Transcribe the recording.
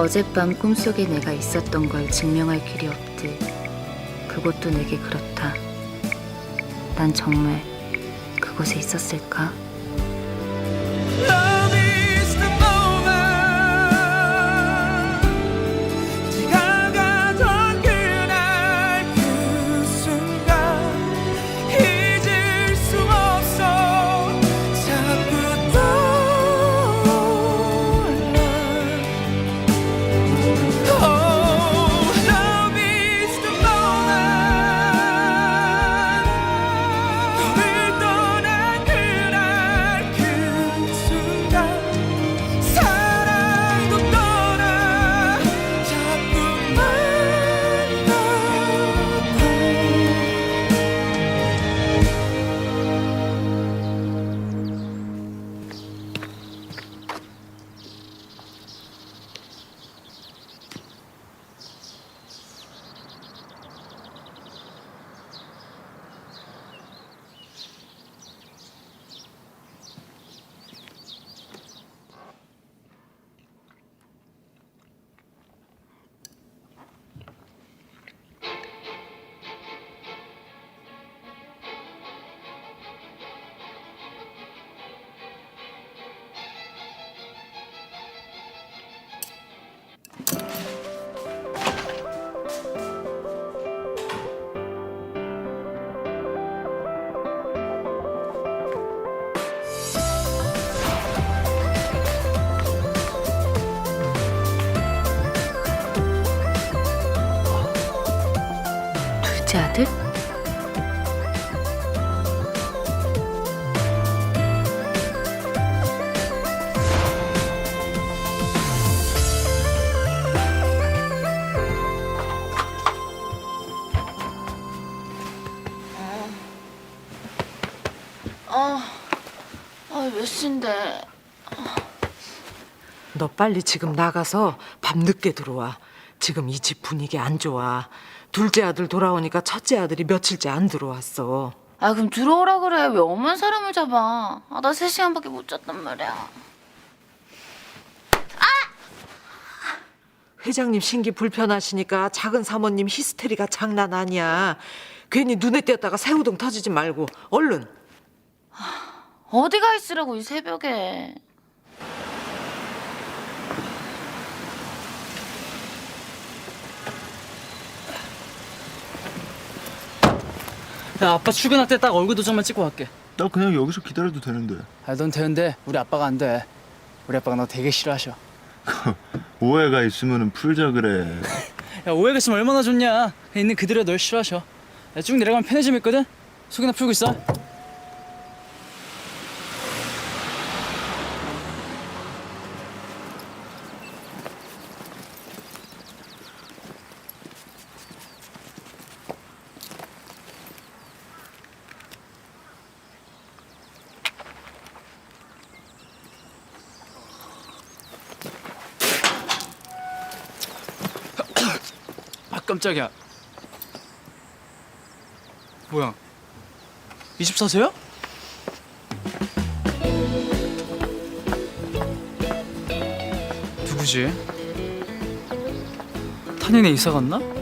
어젯밤 꿈속에 내가 있었던 걸 증명할 길이 없듯 그곳도 내게 그렇다. 난 정말 그곳에 있었을까? 둘째 아들? 아, 몇 시인데? 너 빨리 지금 나가서 밤 늦게 들어와. 지금 이 집 분위기 안 좋아. 둘째 아들 돌아오니까 첫째 아들이 며칠째 안 들어왔어. 아, 그럼 들어오라 그래. 왜 엄한 사람을 잡아? 아, 나 3시간밖에 못 잤단 말이야. 회장님 신기 불편하시니까 작은 사모님 히스테리가 장난 아니야. 괜히 눈에 띄었다가 새우등 터지지 말고 얼른. 어디 가 있으라고, 이 새벽에. 야 아빠 출근할 때 딱 얼굴 도장만 찍고 갈게. 나 그냥 여기서 기다려도 되는데. 아넌 되는데 우리 아빠가 안돼. 우리 아빠가 너 되게 싫어하셔. 오해가 있으면 풀자 그래. 야 오해가 있으면 얼마나 좋냐. 있는 그대로 널 싫어하셔. 야, 쭉 내려가면 편의점 있거든? 속이나 풀고 있어 아 깜짝이야 뭐야 24세야? 누구지? 탄현에 이사 갔나?